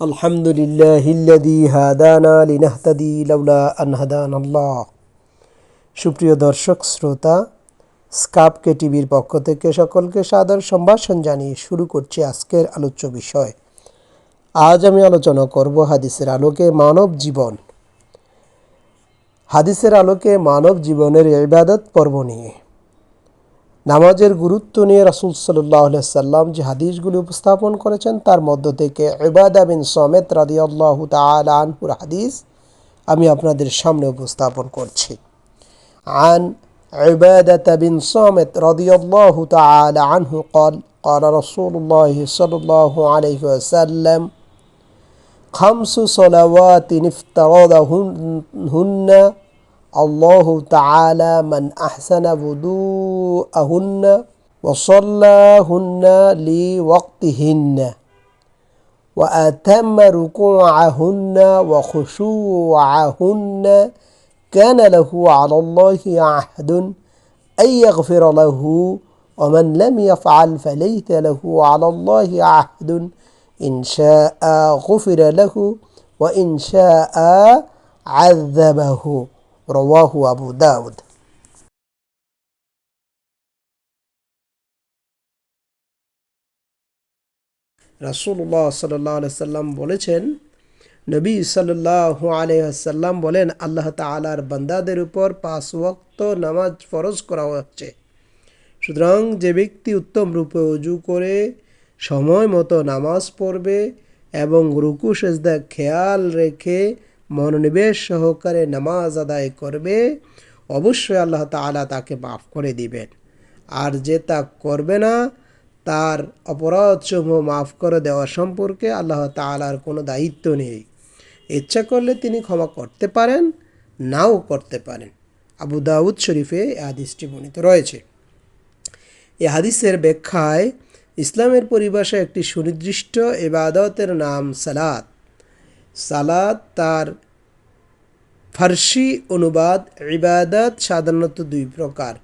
الحمد لله الذي هدانا لنهتدي لولا أن هدانا الله সুপ্রিয় দর্শক শ্রোতা স্কাপকে টিভির পক্ষ থেকে সকলকে সাদর সম্ভাষণ জানিয়ে শুরু করছি আজকের আলোচ্য বিষয় আজ আমি আলোচনা করব হাদিসের আলোকে মানব জীবন হাদিসের আলোকে মানব জীবনের ইবাদত পর্ব নিয়ে নামাজের গুরুত্ব নিয়ে রাসুল সাল্লাহ সাল্লাম যে হাদিসগুলি উপস্থাপন করেছেন তার মধ্য থেকে ইবাদা বিন সমেত রাদিয়াল্লাহু তাআলা আনহুর হাদিস আমি আপনাদের সামনে উপস্থাপন করছি عن عبادة بن صامت رضي الله تعالى عنه قال قال رسول الله صلى الله عليه وسلم خمس صلوات افترضهن الله تعالى من أحسن وضوءهن وصلاهن لوقتهن وأتم ركوعهن وخشوعهن كان له على الله عهد أن يغفر له ومن لم يفعل فليس له على الله عهد إن شاء غفر له وإن شاء عذبه রওয়াহু আবু দাউদ। রাসুল্লাহ সাল্লাহ সাল্লাম বলেছেন, নবী সাল্লাহ আলহাম বলেন, আল্লাহ তালার বান্দাদের উপর পাঁচ ওয়াক্ত নামাজ ফরজ করা হচ্ছে। সুতরাং যে ব্যক্তি উত্তম রূপে উজু করে সময় মতো নামাজ পড়বে এবং রুকু, সেজদা খেয়াল রেখে মনোনিবেশ সহকারে নামাজ আদায় করবে, অবশ্যই আল্লাহ তালা তাকে মাফ করে দিবেন। আর যে তা করবে না, তার অপরাধসমূহ মাফ করে দেওয়া সম্পর্কে আল্লাহ তালার কোনো দায়িত্ব নেই। ইচ্ছা করলে তিনি ক্ষমা করতে পারেন, নাও করতে পারেন। আবু দাউদ শরীফে এ হাদিসটি বর্ণিত রয়েছে। এ হাদিসের ব্যাখ্যায় ইসলামের পরিভাষায় একটি সুনির্দিষ্ট এবাদতের নাম সালাত। সালাত, তার ফার্সি অনুবাদ, ইবাদত সাধারণত দুই প্রকার।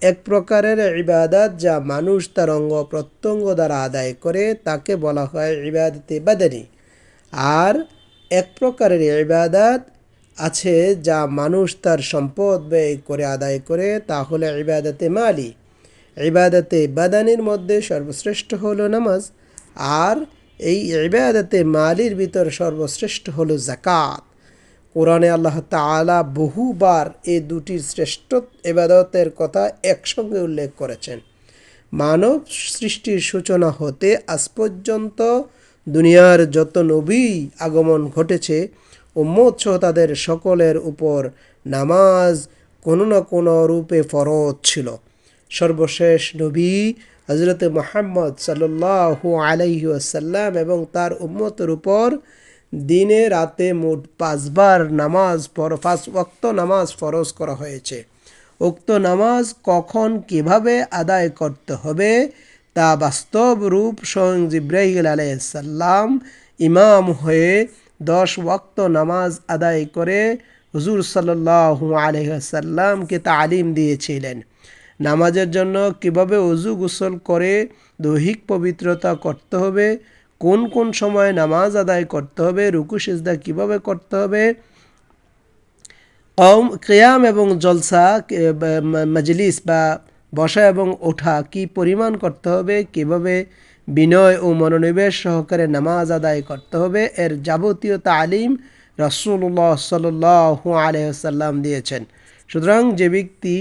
এক প্রকারের ইবাদত যা মানুষ তার অঙ্গ প্রত্যঙ্গ দ্বারা আদায় করে, তাকে বলা হয় ইবাদতে বাদানি। আর এক প্রকারের ইবাদত আছে যা মানুষ তার সম্পদ ব্যয় করে আদায় করে, তা হলো ইবাদতে মালি। ইবাদতে বাদানির মধ্যে সর্বশ্রেষ্ঠ হলো নামাজ। আর এই ইবাদতে মালির ভিতর সর্বশ্রেষ্ঠ হলো জাকাত কোরআনে আল্লাহ তালা বহুবার এই দুটির শ্রেষ্ঠ এবাদতের কথা একসঙ্গে উল্লেখ করেছেন। মানব সৃষ্টির সূচনা হতে আজ পর্যন্ত দুনিয়ার যত নবী আগমন ঘটেছে, উম্মত সহ তাদের সকলের উপর নামাজ কোনো না কোনো রূপে ফরজ ছিল। সর্বশেষ নবী হজরত মোহাম্মদ সাল্লাহ আলাইহি আসাল্লাম এবং তার উম্মতের উপর দিনে রাতে মোট পাঁচবার নামাজ পাঁচ ওক্ত নামাজ ফরজ করা হয়েছে। উক্ত নামাজ কখন কীভাবে আদায় করতে হবে তা বাস্তব রূপ স্বয়ং জিব্রাহিল আলাইসাল্লাম ইমাম হয়ে দশ ওক্ত নামাজ আদায় করে হুজুর সাল্লাহ আলহাসাল্লামকে তালিম দিয়েছিলেন। নামাজের জন্য কীভাবে অজু গোসল করে, দৈহিক পবিত্রতা করতে হবে, কোন কোন সময় নামাজ আদায় করতে হবে, রুকু, সিজদা কীভাবে করতে হবে কম কেয়াম এবং জলসা মজলিস বা বসা এবং ওঠা কি পরিমাণ করতে হবে, কীভাবে বিনয় ও মনোনিবেশ সহকারে নামাজ আদায় করতে হবে, এর যাবতীয় তালিম রসুল্লাহ সাল্লাহ আলহাম দিয়েছেন। সুতরাং যে ব্যক্তি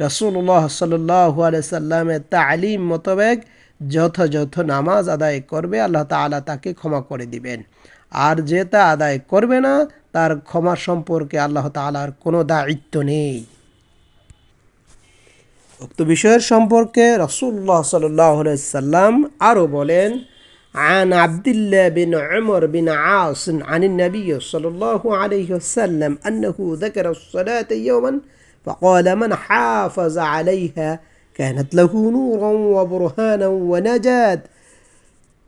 রসুল্লাহ সাল্লাহ আলাইসাল্লামের তালিম মোতাবেক যথাযথ নামাজ আদায় করবে আল্লাহ তালা তাকে ক্ষমা করে দিবেন আর যে তা আদায় করবে না তার ক্ষমা সম্পর্কে আল্লাহ তালার কোনো দায়িত্ব নেই উক্ত বিষয়ের সম্পর্কে রসুল্লাহ সাল্লাম আরও বলেন عن عبد الله بن عمر بن عاص عن النبي صلى الله عليه وسلم أنه ذكر الصلاة يوما فقال من حافظ عليها كانت له نورا وبرهانا ونجاة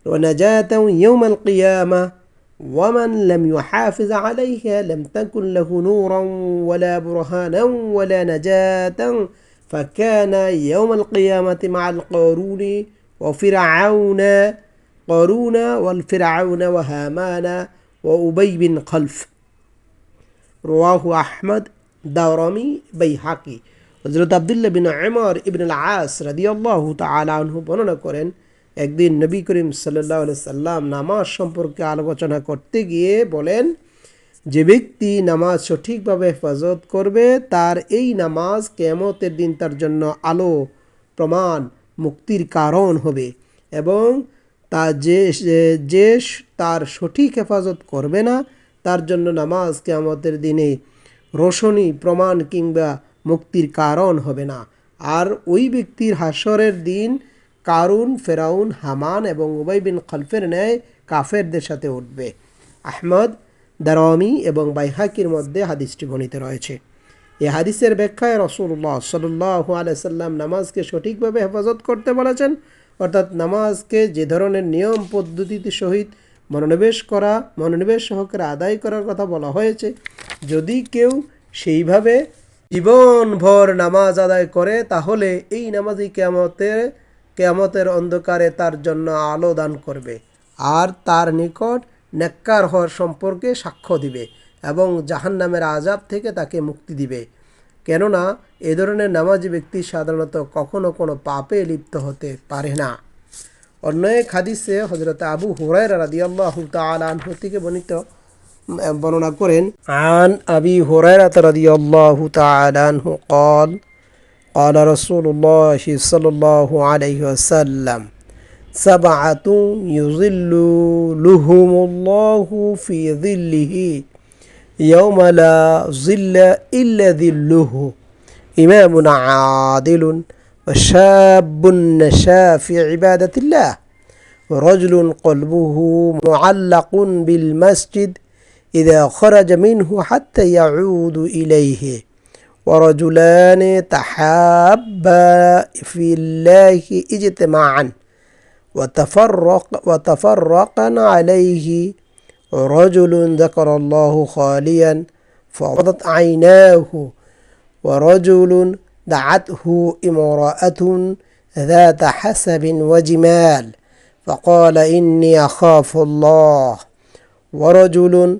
ونجاة يوم القيامة. ومن لم يحافظ عليها لم تكن له نورا ولا برهانا ولا نجاة. فكان يوم القيامة مع القارون وفرعون قارون والفرعون وهامان وأبي بن خلف. رواه أحمد দাওরমি বাইহাকি। হজরত আবদুল্লাহ বিন আমর ইবিন আস রাদিয়াল্লাহু তাআলা আনহু বর্ণনা করেন, একদিন নবী করিম আলাইহি সাল্লাম নামাজ সম্পর্কে আলোচনা করতে গিয়ে বলেন, যে ব্যক্তি নামাজ সঠিকভাবে হেফাজত করবে, তার এই নামাজ কেয়ামতের দিন তার জন্য আলো, প্রমাণ, মুক্তির কারণ হবে এবং তা যে যে তার সঠিক হেফাজত করবে না, তার জন্য নামাজ কেয়ামতের দিনে রোশনী, প্রমাণ কিংবা মুক্তির কারণ হবে না। আর ওই ব্যক্তির হাসরের দিন কারুন, ফেরাউন, হামান এবং উবাই বিন খলফের ন্যায় কাফেরদের সাথে উঠবে। আহমদ, দারমি এবং বাইহাকির মধ্যে হাদিসটি বর্ণিত রয়েছে। এ হাদিসের ব্যাখ্যায় রসুল্লাহ সাল্লাহ আলাইসাল্লাম নামাজকে সঠিকভাবে হেফাজত করতে বলেছেন। অর্থাৎ নামাজকে যে ধরনের নিয়ম পদ্ধতিতে সহিত মনোনিবেশ করা, মনোনিবেশ সহকারে আদায় করার কথা বলা হয়েছে। যদি কেউ সেইভাবে জীবনভর নামাজ আদায় করে, তাহলে এই নামাজই কেয়ামতের কেয়ামতের অন্ধকারে তার জন্য আলো দান করবে আর তার নিকট নেককার হওয়ার সম্পর্কে সাক্ষ্য দিবে এবং জাহান্নামের আজাব থেকে তাকে মুক্তি দিবে। কেননা এ ধরনের নামাজি ব্যক্তি সাধারণত কখনো কোনো পাপে লিপ্ত হতে পারে না। অন্য এক হাদিসে হজরত আবু হুরাই রাদিয়াল্লাহু তাআলা আনহু থেকে বর্ণিত বর্ণনা করেন আন আবি হুরায়রা রাদিয়াল্লাহু তাআলা আনহু قال قال رسول الله صلى الله عليه وسلم سبعة يظلهم الله في ظله يوم لا ظل إلا ظله إمام عادل وشاب نشا في عبادة الله ورجل قلبه معلق بالمسجد إذا خرج منه حتى يعود إليه. ورجلان تحابا في الله اجتماعا. وتفرق وتفرقا عليه. رجل ذكر الله خاليا فغضت عيناه. ورجل دعته امرأة ذات حسب وجمال. فقال إني أخاف الله. ورجل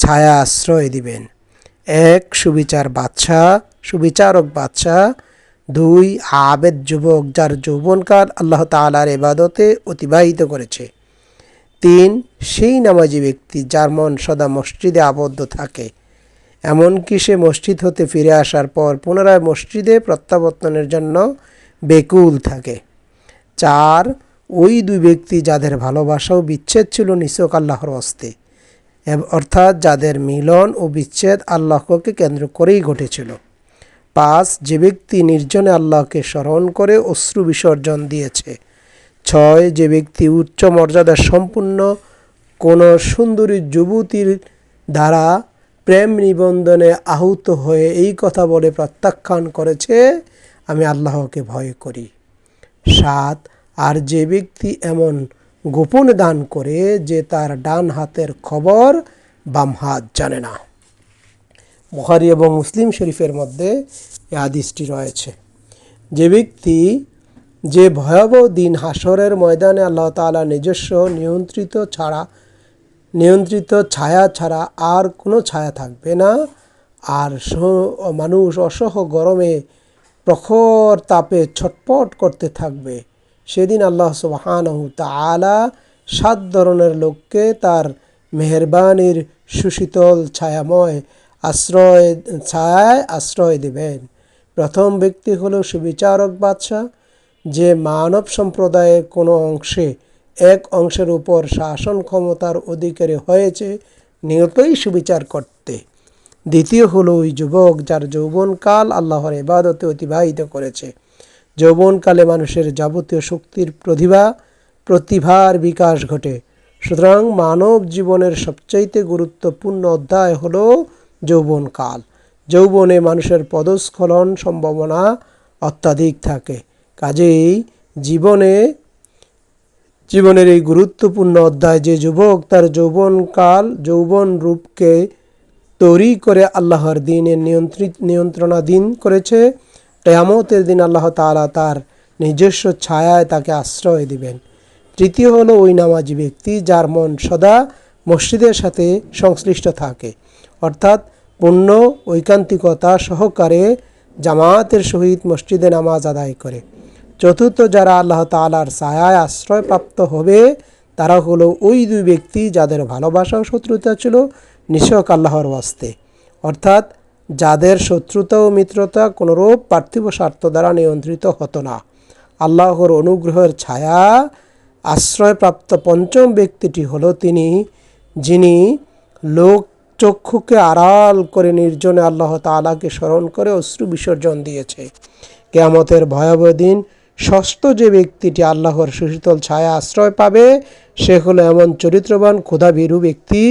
ছায়া আশ্রয় দিবেন। এক, সুবিচার বাদশাহ, সুবিচারক বাদশাহ। দুই, আবেদ যুবক যার যৌবনকাল আল্লাহ তালার এবাদতে অতিবাহিত করেছে। তিন, সেই নামাজি ব্যক্তি যার মন সদা মসজিদে আবদ্ধ থাকে। এমনকি সে মসজিদ হতে ফিরে আসার পর পুনরায় মসজিদে প্রত্যাবর্তনের জন্য বেকুল থাকে। চার, ওই দুই ব্যক্তি যাদের ভালোবাসা ও বিচ্ছেদ ছিল নিছক আল্লাহর হস্তে। অর্থাৎ যাদের মিলন ও বিচ্ছেদ আল্লাহকে কেন্দ্র করেই ঘটেছিল। পাঁচ, যে ব্যক্তি নির্জনে আল্লাহকে স্মরণ করে অশ্রু বিসর্জন দিয়েছে। ছয়, যে ব্যক্তি উচ্চ মর্যাদা সম্পূর্ণ কোনো সুন্দরী যুবতীর দ্বারা প্রেম নিবন্ধনে আহুত হয়ে এই কথা বলে প্রত্যাখ্যান করেছে, আমি আল্লাহকে ভয় করি। সাত, আর যে ব্যক্তি এমন গোপন দান করে যে তার ডান হাতের খবর বাম হাত জানে না। বুখারি এবং মুসলিম শরীফের মধ্যে এই হাদিসটি রয়েছে। যে ব্যক্তি যে ভয়াবহ দিন হাসরের ময়দানে আল্লাহ তালা নিজস্ব নিয়ন্ত্রিত ছাড়া, নিয়ন্ত্রিত ছায়া ছাড়া আর কোনো ছায়া থাকবে না। আর মানুষ অসহ গরমে প্রখর তাপে ছটপট করতে থাকবে। সেদিন আল্লাহ সুবাহানহু তালা সাত ধরনের লোককে তার মেহরবানির সুশীতল ছায়াময় আশ্রয়, ছায়ায় আশ্রয় দেবেন। প্রথম ব্যক্তি হলো সুবিচারক বাদশাহ, যে মানব সম্প্রদায়ের কোনো অংশে এক অংশের উপর শাসন ক্ষমতার অধিকারী হয়েছে, নিয়তই সুবিচার করতে। দ্বিতীয় হলো ওই যুবক যার যৌবনকাল আল্লাহর ইবাদতে অতিবাহিত করেছে। যৌবনকালে মানুষের যাবতীয় শক্তির প্রতিভা, প্রতিভার বিকাশ ঘটে। সুতরাং মানব জীবনের সবচাইতে গুরুত্বপূর্ণ অধ্যায় হল যৌবনকাল। যৌবনে মানুষের পদস্খলন সম্ভাবনা অত্যাধিক থাকে। কাজেই জীবনে, জীবনের এই গুরুত্বপূর্ণ অধ্যায় যে যুবক তার যৌবনকাল যৌবন রূপকে তৈরি করে আল্লাহর দিনের নিয়ন্ত্রিত, নিয়ন্ত্রণাধীন করেছে কেয়ামতের দিন আল্লাহ তাআলা তার নিজস্ব ছায়ায় তাকে আশ্রয় দিবেন। তৃতীয় হলো ওই নামাজি ব্যক্তি যার মন সদা মসজিদের সাথে সংশ্লিষ্ট থাকে। অর্থাৎ পূর্ণ ঐকান্তিকতা সহকারে জামায়াতের সহিত মসজিদে নামাজ আদায় করে। চতুর্থ যারা আল্লাহ তালার ছায়ায় আশ্রয়প্রাপ্ত হবে, তারা হলো ওই দুই ব্যক্তি যাদের ভালোবাসা ও শত্রুতা ছিল নিঃসক আল্লাহর ওয়াস্তে। অর্থাৎ যাদের শত্রুতা ও মিত্রতা কোনোরূপ পার্থিব স্বার্থ দ্বারা নিয়ন্ত্রিত হতো না। আল্লাহর অনুগ্রহের ছায়া আশ্রয়প্রাপ্ত পঞ্চম ব্যক্তিটি হল তিনি, যিনি লোক চক্ষুকে আড়াল করে নির্জনে আল্লাহ তালাকে স্মরণ করে অশ্রু বিসর্জন দিয়েছে। কেয়ামতের ভয়াবহ দিন ষষ্ঠ যে ব্যক্তিটি আল্লাহর সুশীতল ছায়া আশ্রয় পাবে, সে হলো এমন চরিত্রবান, ক্ষুধাভীরু ব্যক্তি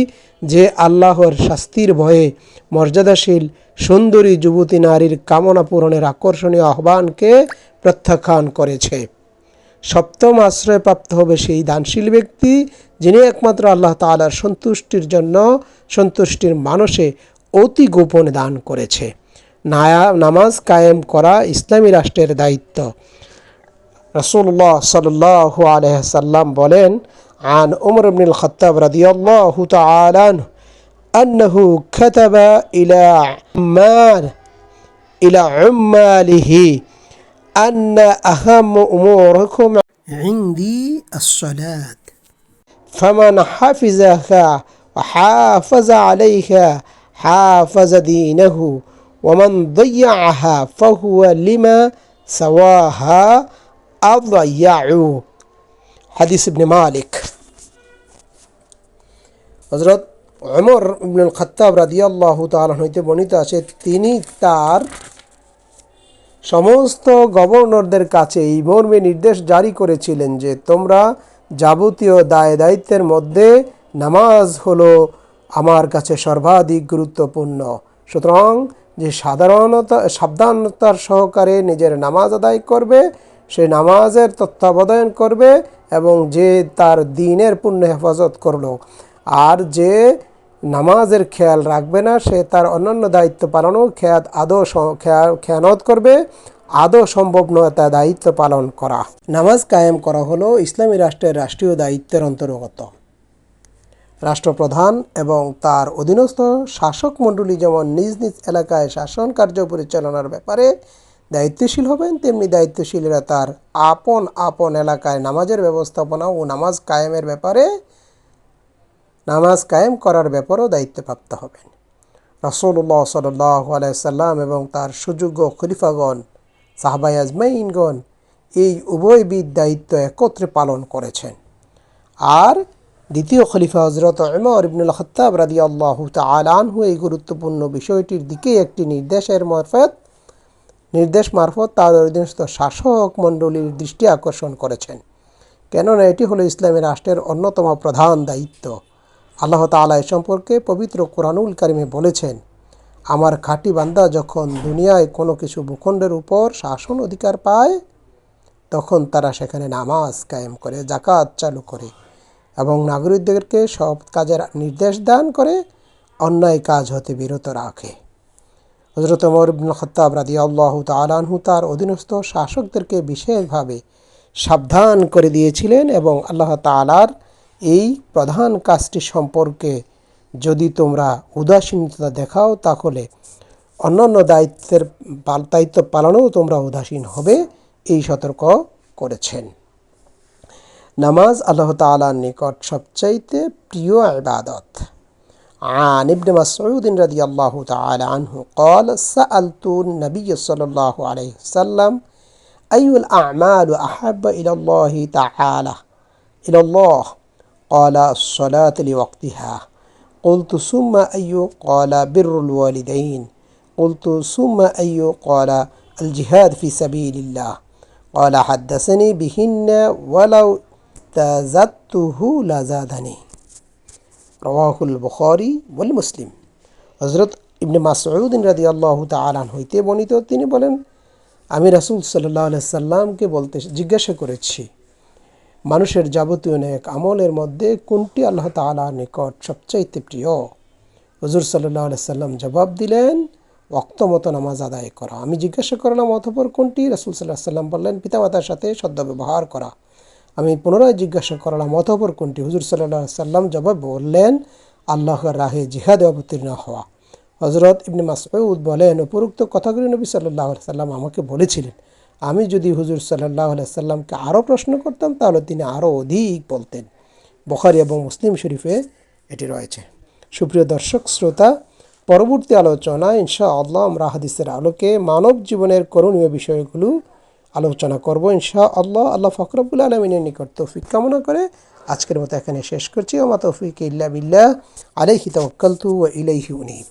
যে আল্লাহর শাস্তির ভয়ে মর্যাদাশীল, সুন্দরী যুবতী নারীর কামনা পূরণের আকর্ষণীয় আহ্বানকে প্রত্যাখ্যান করেছে। সপ্তম আশ্রয়প্রাপ্ত হবে সেই দানশীল ব্যক্তি, যিনি একমাত্র আল্লাহ তাআলার সন্তুষ্টির জন্য, সন্তুষ্টির মানুষে অতি গোপনে দান করেছে। নায়া, নামাজ কায়েম করা ইসলামী রাষ্ট্রের দায়িত্ব। রসুল্লাহ সাল্লাহ আলহাম বলেন عن عمر بن الخطاب رضي الله تعالى عنه أنه كتب إلى عمان إلى عماله أن أهم أموركم عندي الصلاة فمن حفظها وحافظ عليها حافظ دينه ومن ضيعها فهو لما سواها হাদিস ইবনে মালিক। হজরত অমর ইবনুল খত্তাব রাদিয়াল্লাহ তালন হইতে বর্ণিত আছে, তিনি তার সমস্ত গভর্নরদের কাছে এই মর্মে নির্দেশ জারি করেছিলেন যে, তোমরা যাবতীয় দায় দায়িত্বের মধ্যে নামাজ হলো আমার কাছে সর্বাধিক গুরুত্বপূর্ণ। সুতরাং যে সাধারণতা, সাবধানতার সহকারে নিজের নামাজ আদায় করবে সে নামাজের তত্ত্বাবধান করবে এবং যে তার দিনের পূর্ণ হেফাজত করল। আর যে নামাজের খেয়াল রাখবে না, সে তার অন্যান্য দায়িত্ব পালনও খেয়াত আদৌ খেয়ানত করবে, আদৌ সম্ভব নয় তা দায়িত্ব পালন করা। নামাজ কায়েম করা হলো ইসলামী রাষ্ট্রের রাষ্ট্রীয় দায়িত্বের অন্তর্গত। রাষ্ট্রপ্রধান এবং তার অধীনস্থ শাসক মণ্ডলী যেমন নিজ নিজ এলাকায় শাসন কার্য পরিচালনার ব্যাপারে দায়িত্বশীল হবেন, তেমনি দায়িত্বশীলরা তার আপন আপন এলাকায় নামাজের ব্যবস্থাপনা ও নামাজ কায়েমের ব্যাপারে, নামাজ কায়েম করার ব্যাপারেও দায়িত্বপ্রাপ্ত হবেন। রসুল্লাহ সাল্লাহ আলাইসাল্লাম এবং তার সুযোগ্য খলিফাগণ সাহবাই আজমাইনগণ এই উভয়বিদ দায়িত্ব একত্রে পালন করেছেন। আর দ্বিতীয় খলিফা হজরত উমর ইবনুল খত্তাব রাদি আল্লাহ তালানহু এই গুরুত্বপূর্ণ বিষয়টির দিকে একটি নির্দেশের মারফত নির্দেশ মারফত তার অধীনস্থ শাসক মণ্ডলীর দৃষ্টি আকর্ষণ করেছেন। কেননা এটি হলো ইসলামী রাষ্ট্রের অন্যতম প্রধান দায়িত্ব। আল্লাহ তালা এ সম্পর্কে পবিত্র কোরআনুল কারিমে বলেছেন, আমার খাঁটি বান্দা যখন দুনিয়ায় কোনো কিছু ভূখণ্ডের উপর শাসন অধিকার পায়, তখন তারা সেখানে নামাজ কায়েম করে জাকাত চালু করে এবং নাগরিকদেরকে সব কাজের নির্দেশ দান করে, অন্যায় কাজ হতে বিরত রাখে। হজরত মরবুল খত্তাব রাদি আল্লাহ তালানহু তার অধীনস্থ শাসকদেরকে বিশেষভাবে সাবধান করে দিয়েছিলেন এবং আল্লাহ তালার এই প্রধান কাজটি সম্পর্কে যদি তোমরা উদাসীনতা দেখাও, তাহলে অন্যান্য দায়িত্বের দায়িত্ব পালনেও তোমরা উদাসীন হবে, এই সতর্ক করেছেন। নামাজ আল্লাহ তালার নিকট সবচাইতে প্রিয় ইবাদত। عن ابن مسعود رضي الله تعالى عنه قال سألت النبي صلى الله عليه وسلم أي الأعمال أحب إلى الله تعالى؟ إلى الله. قال الصلاة لوقتها. قلت ثم أي؟ قال بر الوالدين. قلت ثم أي؟ قال الجهاد في سبيل الله. قال حدثني بهن ولو تزدته لزادني. রওয়াহুল বুখারী ওয়াল মুসলিম। হজরত ইবনে মাসউদ রাদিয়াল্লাহু তাআলা হইতে বর্ণিত, তিনি বলেন, আমি রাসূল আলাইহি সাল্লামকে বলতে জিজ্ঞাসা করেছি, মানুষের যাবতীয় নেক আমলের মধ্যে কোনটি আল্লাহ তাআলার নিকট সবচাইতে প্রিয়? হুজুর সাল্লাহ সাল্লাম জবাব দিলেন ওক্ত মতো নামাজ আদায় করা। আমি জিজ্ঞাসা করলাম, অতপর কোনটি? রাসুল সাল্লাহ সাল্লাম বললেন, পিতামাতার সাথে সদ্ব্যবহার করা। আমি পুনরায় জিজ্ঞাসা করলাম, অতপর কোনটি? হুজুর সাল্লাহ সাল্লাম জবাব বললেন, আল্লাহর রাহে জিহাদে অবতীর্ণ হওয়া। হজরত ইবনে মাসউদ বলেন, উপরোক্ত কথাগুলি নবী সাল্লাহ সাল্লাম আমাকে বলেছিলেন। আমি যদি হুজুর সাল্লাহ সাল্লামকে আরও প্রশ্ন করতাম, তাহলে তিনি আরও অধিক বলতেন। বখারি এবং মুসলিম শরীফে এটি রয়েছে। সুপ্রিয় দর্শক, শ্রোতা, পরবর্তী আলোচনা ইনশা আল্লাহ আমরা হাদিসের আলোকে মানব জীবনের করণীয় বিষয়গুলো আলোচনা করব ইনশা আল্লাহ আল্লাহ ফকরবুল আলমিনের নিকট তৌফিক কামনা করে আজকের মতো এখানে শেষ করছি। ওমা তৌফিক ইল্লা বিল্লাহ। আলাইহি তাওয়াক্কালতু ও ইলাইহি উনীব।